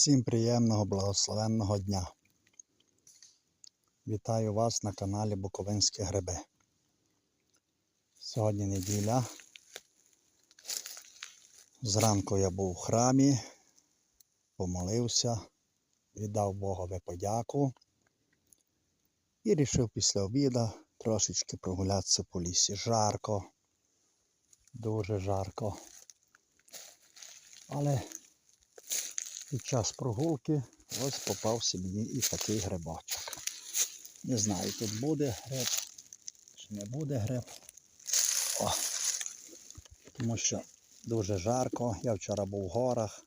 Всім приємного, благословенного дня. Вітаю вас на каналі Буковинські Гриби. Сьогодні неділя. Зранку я був у храмі, помолився, віддав Богові подяку і вирішив після обіду трошечки прогулятися по лісі. Жарко, дуже жарко. Але під час прогулки ось попався мені і такий грибочок. Не знаю, тут буде гриб чи не буде гриб. О, тому що дуже жарко. Я вчора був в горах,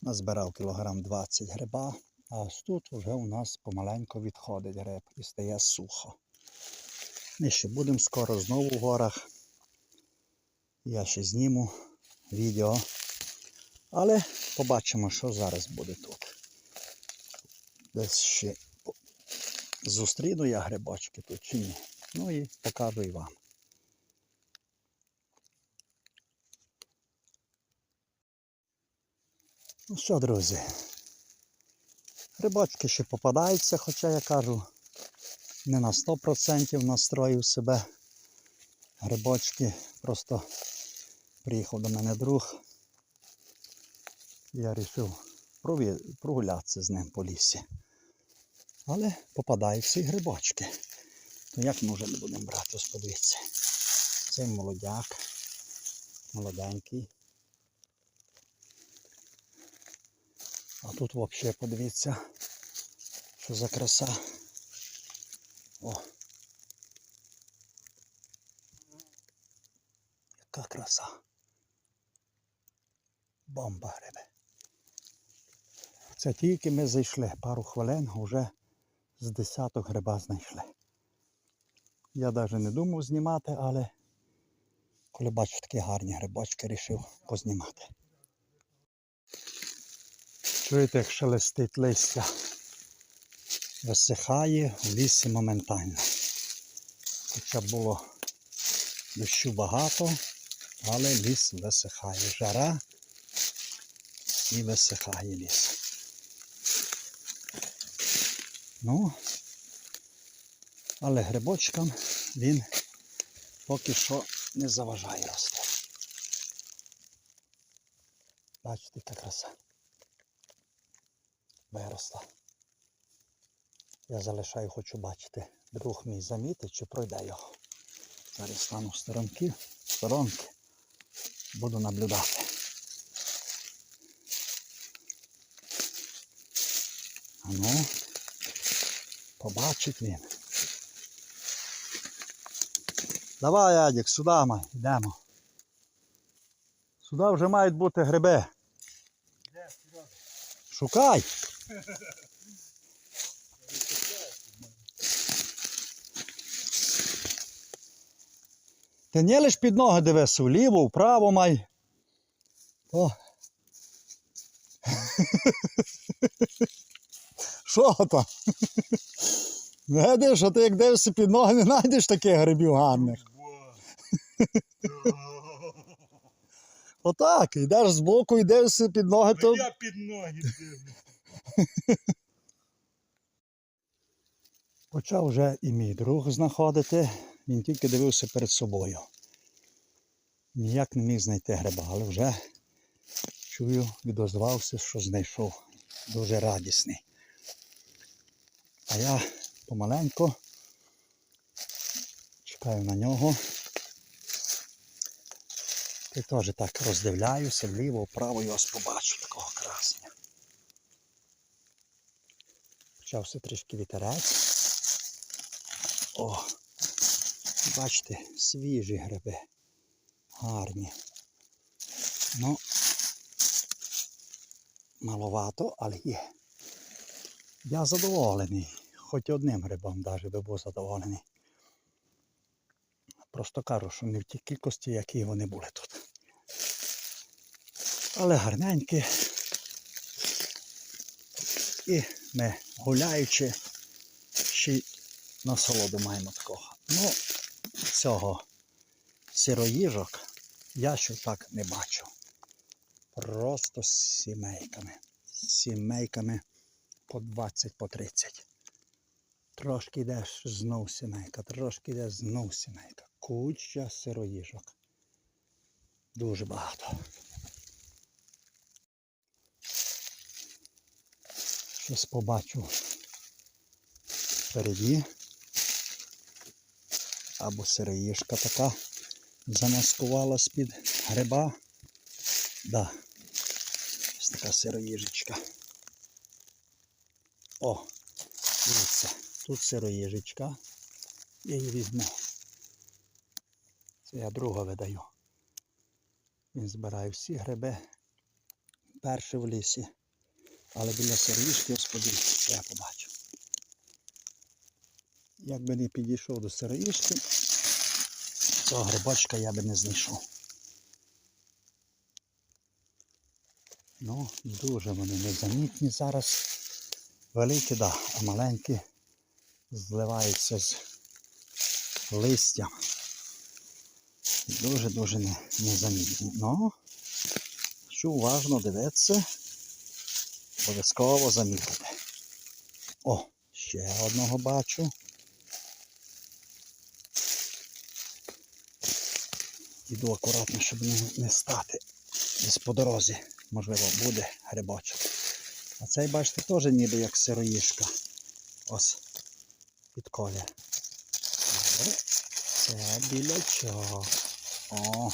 назбирав кілограм 20 гриба, а ось тут вже у нас помаленьку відходить гриб і стає сухо. Ми ще будемо скоро знову в горах. Я ще зніму відео. Але побачимо, що зараз буде тут. Десь ще зустріну я грибочки тут чи ні. Ну і покажу і вам. Ну що, друзі, грибочки ще попадаються, хоча я кажу, не на 100% настроїв себе. Грибочки просто приїхав до мене друг. Я вирішив прогулятися з ним по лісі. Але попадаються і грибочки. То як ми вже не будемо брати, ось подивіться. Цей молодяк, молоденький. А тут взагалі подивіться, що за краса. О! Яка краса. Бомба гриби. Це тільки ми зайшли, пару хвилин вже з десяток гриба знайшли. Я навіть не думав знімати, але коли бачу такі гарні грибочки, вирішив познімати. Чуєте, як шелестить листя. Висихає в лісі моментально. Хоча було дощу багато, але ліс висихає. Жара і висихає ліс. Ну, але грибочкам він поки що не заважає рости. Бачите, яка краса. Виросла. Я залишаю, хочу бачити, друг мій замітить, чи пройде його. Зараз стану сторонки, сторонки, буду наблюдати. А ну, побачить він. Давай, Адік, сюди ми йдемо. Сюди вже мають бути гриби. Шукай. Ти не лиш під ноги дивись, вліво, вправо май. О. Що там? Видиш, а ти як дивишся під ноги, не знайдеш таких грибів гарних. Отак, йдеш з боку і дивишся під ноги, то. Я під ноги дивлюсь. Почав вже і мій друг знаходити, він тільки дивився перед собою. Ніяк не міг знайти гриба, але вже чую, відозвався, що знайшов. Дуже радісний. А я помаленьку чекаю на нього. І теж так роздивляюся вліво, вправо і ось побачу такого красення. Почався трішки вітерець. О, бачите, свіжі гриби. Гарні. Ну, маловато, але є. Я задоволений. Хоч одним грибом навіть би був задоволений. Просто кажу, що не в тій кількості, які вони були тут. Але гарненькі. І ми гуляючи, ще й насолоду маємо такого. Ну, цього сироїжок я ще так не бачу. Просто сімейками. сімейками по 20, по 30. Трошки йдеш знов сімейка, трошки йдеш знов сімейка. Куча сироїжок. Дуже багато. Щось побачу впереді. Або сироїжка така замаскувала з-під гриба. Да. Ось така сироїжечка. О, дивіться, тут сироїжечка. Я її візьму. Це я друга видаю. Він збирає всі гриби. Перший в лісі. Але біля сироїжки, що я побачив. Якби не підійшов до сироїжки, цього грибочка я би не знайшов. Ну, дуже вони незамітні зараз. Великі, да, а маленькі зливаються з листям. Дуже-дуже не, незамітні. Ну, що уважно дивитися, обов'язково замітити. О, ще одного бачу. Іду акуратно, щоб не, не стати десь по дорозі. Можливо, буде грибочок. А цей, бачите, теж ніби як сироїшка. Ось колір. Але це білячок. О.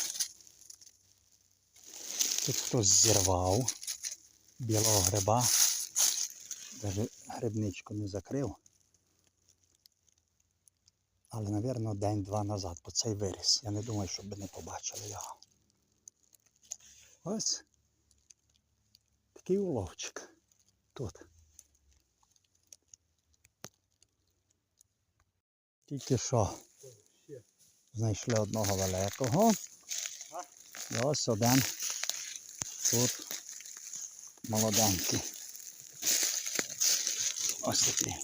Тут хтось зірвав білого гриба. Даже грибничку не закрив. Але, напевно, день-два назад, бо цей виріс. Я не думаю, щоб не побачили його. Ось такий уловчик тут. Тільки що знайшли одного великого. І ось один тут молоденький. Ось такий.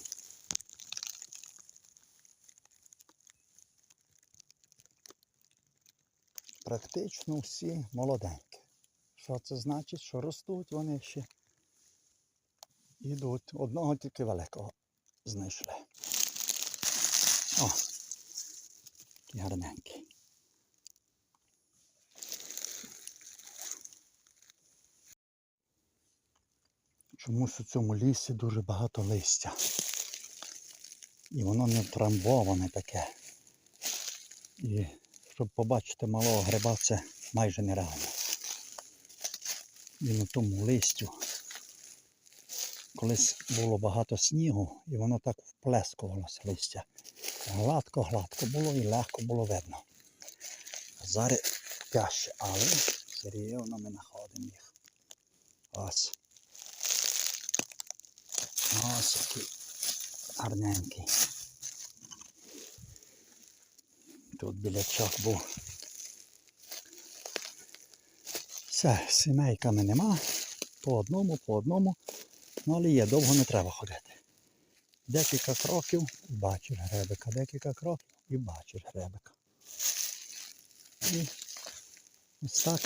Практично всі молоденькі. Що це значить? Що ростуть вони ще. Ідуть. Одного тільки великого знайшли. О, який гарненький. Чомусь у цьому лісі дуже багато листя. І воно не втрамбоване таке. І щоб побачити малого гриба, це майже нереально. Він у тому листю. Колись було багато снігу і воно так вплескувалося листя. Гладко-гладко було і легко було видно. Зараз тяжче, але все рівно ми знаходимо їх. Ось. Ось який гарненький. Тут білячок був. Все, сімейками нема. По одному, по одному. Ну, але є, довго не треба ходити. Декілька кроків бачиш гребика, декілька кроків і бачиш гребика. І ось так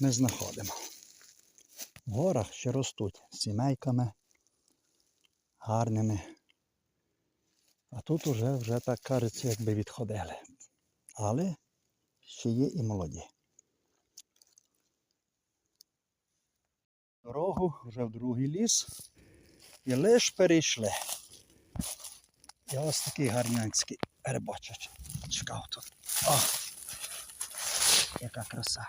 ми знаходимо. В горах ще ростуть сімейками гарними. А тут уже, вже так кажеться, якби відходили. Але ще є і молоді. Дорогу вже в другий ліс. І лиш перейшли. І ось такий гарнянський грибочок чекав тут. О! Яка краса.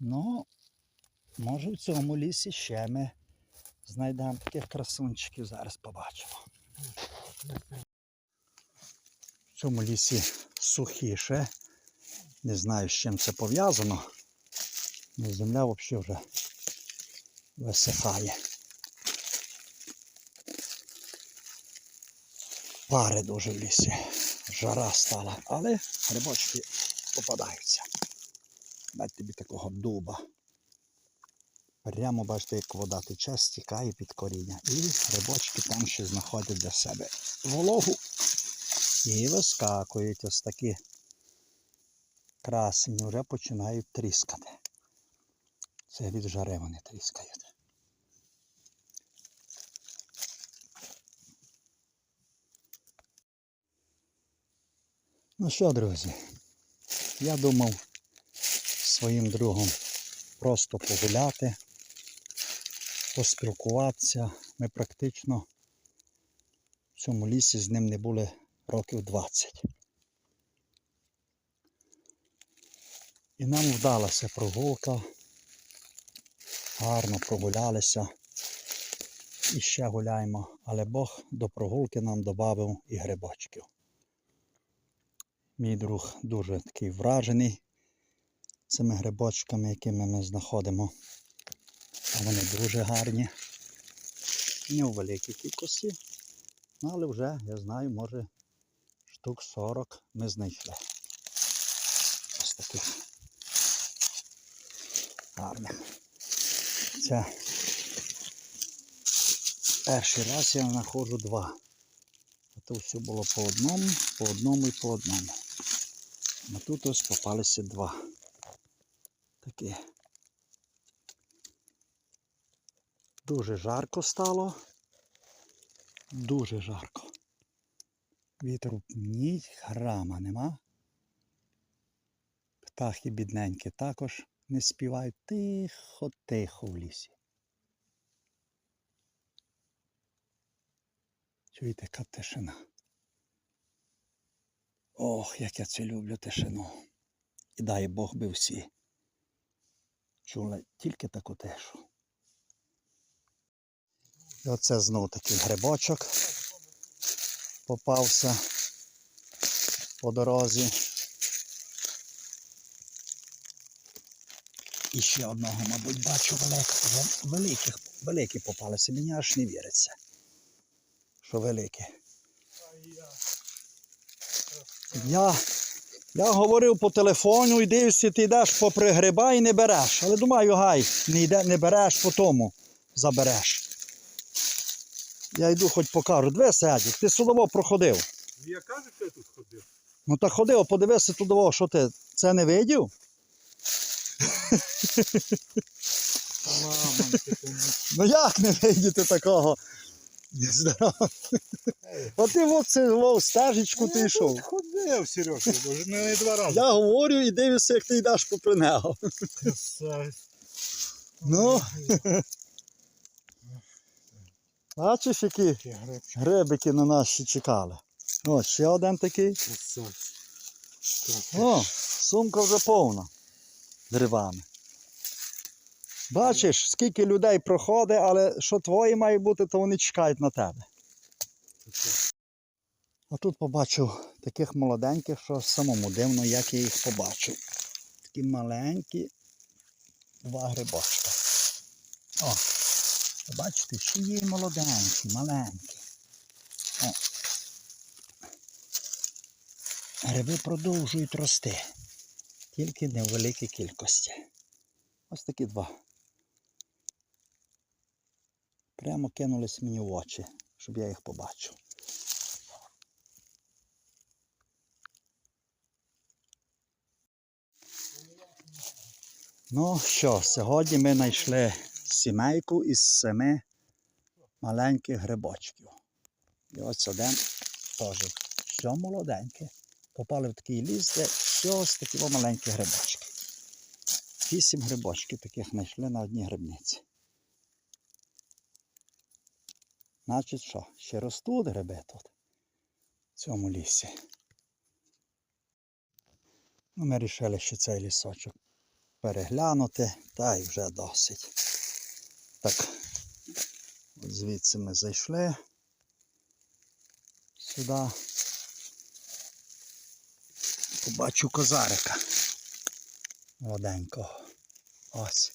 Ну, може в цьому лісі ще ми знайдемо таких красунчиків, зараз побачимо. В цьому лісі сухіше. Не знаю, з чим це пов'язано. Ну, Земля взагалі вже висихає. Пари дуже в лісі. Жара стала, але грибочки попадаються. Дать тобі такого дуба. Прямо бачите, як вода тече, стікає під коріння. І грибочки там ще знаходять для себе вологу. І вискакують ось такі Красені вже починають тріскати. Це від жари вони тріскають. Ну що, друзі, я думав своїм другом просто погуляти, поспілкуватися. Ми практично в цьому лісі з ним не були років 20. І нам вдалася прогулка. Гарно прогулялися. І ще гуляємо. Але Бог до прогулки нам додав і грибочків. Мій друг дуже такий вражений цими грибочками, якими ми знаходимо. А вони дуже гарні. Не у великій кількості. Ну, але вже, я знаю, може штук 40 ми знайшли. Ось таких гарних. Це перший раз я знаходжу два. То все було по одному, по одному і по одному. А тут ось попалися два. Такі. Дуже жарко стало. Дуже жарко. Вітру ні грама нема. Птахи бідненькі також не співають тихо-тихо в лісі. Чуєте, яка тишина. Ох, як я це люблю тишину. І дай Бог би всі. Чули тільки таку тишу. І оце знов такий грибочок попався по дорозі. І ще одного, мабуть, бачу великого. Великих, великі попалися. Мені аж не віриться. Що великі. Я, я говорив по телефону і дивишся, ти йдеш попри гриба і не береш. Але думаю, гай, не, йде, не береш, по тому забереш. Я йду хоч покажу. Две сядь, ти судово проходив. Я кажу, що я тут ходив. Ну так ходив, подивися туди, що ти це не видів? Ну як не видіти такого? Здорово. От ти от це вов стежечку ти йшов. Ходив, Сережа, вже не два рази. Я говорю і дивлюся, як ти йдеш попри нього. Ну. Бачиш, які грибики на нас ще чекали. Ось ще один такий. О, сумка вже повна грибами. Бачиш, скільки людей проходить, але що твоє має бути, то вони чекають на тебе. А тут побачив таких молоденьких, що самому дивно, як я їх побачив. Такі маленькі два грибочка. О, бачите, ще є молоденькі, маленькі. О. Гриби продовжують рости, тільки не в великій кількості. Ось такі два. Прямо кинулись мені в очі, щоб я їх побачив. Ну що, сьогодні ми знайшли сімейку із семи маленьких грибочків. І ось один теж все молоденьке. Попали в такий ліс, де все ось такі маленькі грибочки. Вісім грибочків таких знайшли на одній грибниці. Значить що, ще ростуть гриби тут, в цьому лісі. Ну, ми вирішили ще цей лісочок переглянути, та й вже досить. Так, звідси ми зайшли сюди. Побачу козарика молоденького. Ось.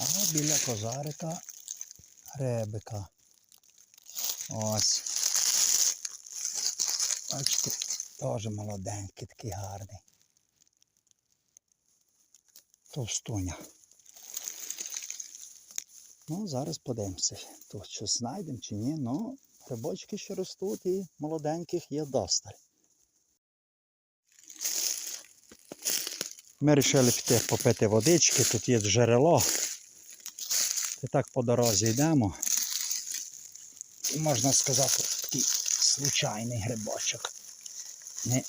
А біля козарика гребика. Ось. Бачите, теж молоденький, такий гарний. Товстуня. Ну, зараз подивимося, тут щось знайдемо чи ні. Ну, Бочки що ростуть, і молоденьких є досталь. Ми вирішили піти попити водички, тут є джерело. І так по дорозі йдемо. І можна сказати, такий случайний грибочок. Не,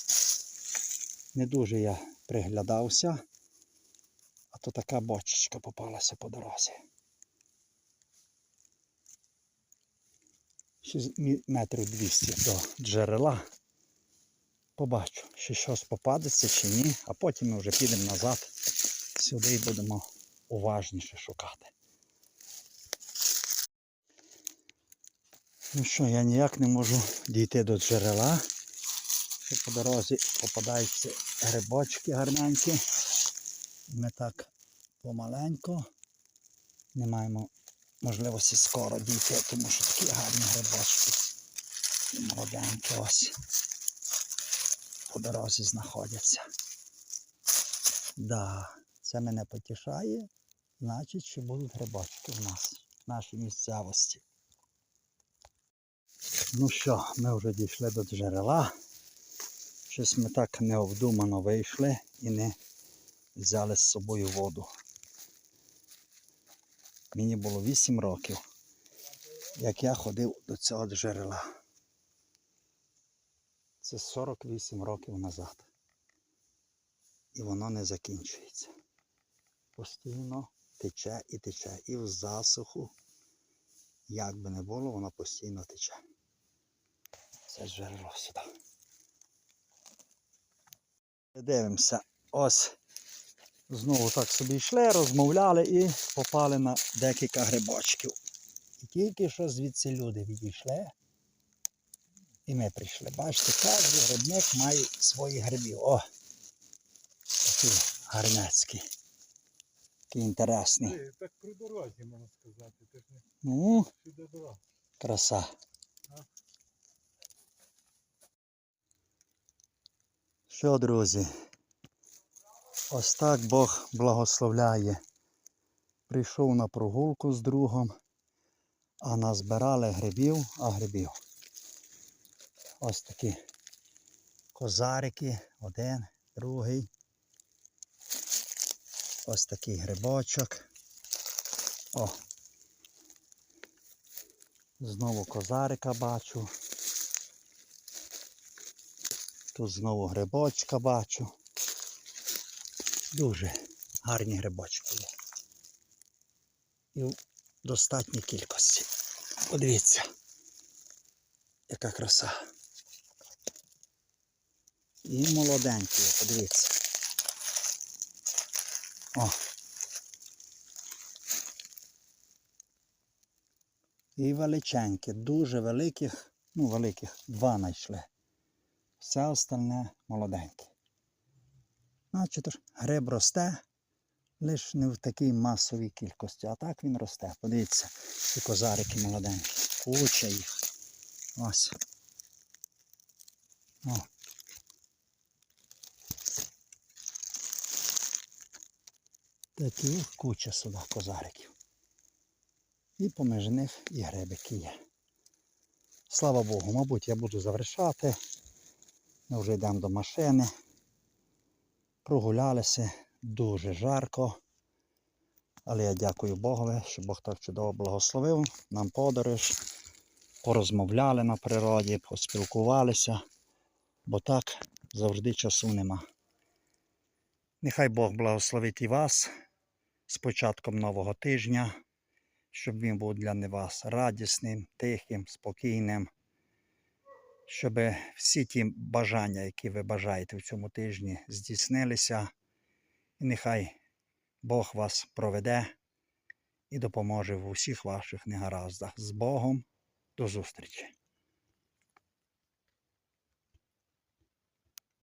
не дуже я приглядався, а то така бочечка попалася по дорозі. Метрів 200 до джерела. Побачу, чи щось попадеться чи ні, а потім ми вже підемо назад сюди і будемо уважніше шукати. Ну що, я ніяк не можу дійти до джерела. По дорозі попадаються грибочки гарненькі. Ми так помаленько не маємо можливості скоро дійти, тому що такі гарні грибочки. Молоденькі ось по дорозі знаходяться. Да, це мене потішає, значить, що будуть грибочки в нас, в нашій місцевості. Ну що, ми вже дійшли до джерела. Щось ми так необдумано вийшли і не взяли з собою воду. Мені було 8 років, як я ходив до цього джерела. Це 48 років назад. І воно не закінчується. Постійно тече і тече. І в засуху, як би не було, воно постійно тече. Це джерело сюди. Дивимося. Ось знову так собі йшли, розмовляли і попали на декілька грибочків. І тільки що звідси люди відійшли. І ми прийшли. Бачите, кожен грибник має свої грибів. О! Такі гарнецькі. Такі інтересні. Так при дорозі можна сказати. Ти ж не Ну, краса. Що, друзі? Ось так Бог благословляє. Прийшов на прогулку з другом, а назбирали грибів, а грибів. Ось такі козарики, один, другий. Ось такий грибочок. О. Знову козарика бачу. Тут знову грибочка бачу. Дуже гарні грибочки є. І в достатній кількості. Подивіться, яка краса. І молоденькі, подивіться. О. І величенькі, дуже великих, ну великих, два знайшли. Все остальне молоденьке. Значить, гриб росте, лише не в такій масовій кількості. А так він росте. Подивіться, ці козарики молоденькі. Куча їх. Ось. О. Таких куча сюди козариків. І поміж них і грибики є. Слава Богу, мабуть, я буду завершати. Ми вже йдемо до машини. Прогулялися дуже жарко. Але я дякую Богові, що Бог так чудово благословив нам подорож. Порозмовляли на природі, поспілкувалися, бо так завжди часу нема. Нехай Бог благословить і вас з початком нового тижня, щоб він був для вас радісним, тихим, спокійним щоб всі ті бажання, які ви бажаєте в цьому тижні, здійснилися. І нехай Бог вас проведе і допоможе в усіх ваших негараздах. З Богом до зустрічі!